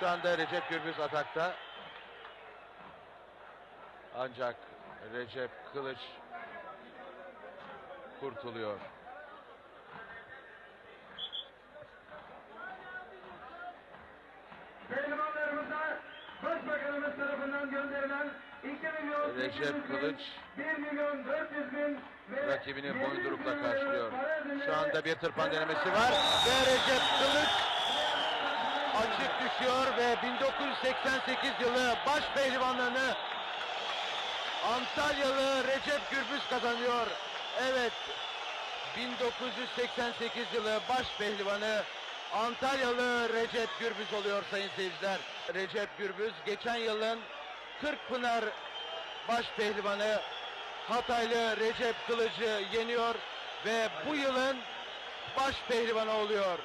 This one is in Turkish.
Şu anda Recep Gürbüz atakta. Ancak Recep Kılıç kurtuluyor. Pehlivanlarımıza Başbakanımız tarafından gönderilen 2 milyon Recep 800 bin, Kılıç 1 milyon 400 bin rakibini 700 boyundurukla karşılıyor. Şu anda bir tırpan denemesi var ve Recep Düşüyor ve 1988 yılı baş pehlivanlığını Antalyalı Recep Gürbüz kazanıyor. Evet 1988 yılı baş pehlivanı Antalyalı Recep Gürbüz oluyor sayın seyirciler. Recep Gürbüz geçen yılın Kırkpınar baş pehlivanı Hataylı Recep Kılıcı yeniyor ve bu yılın baş pehlivanı oluyor.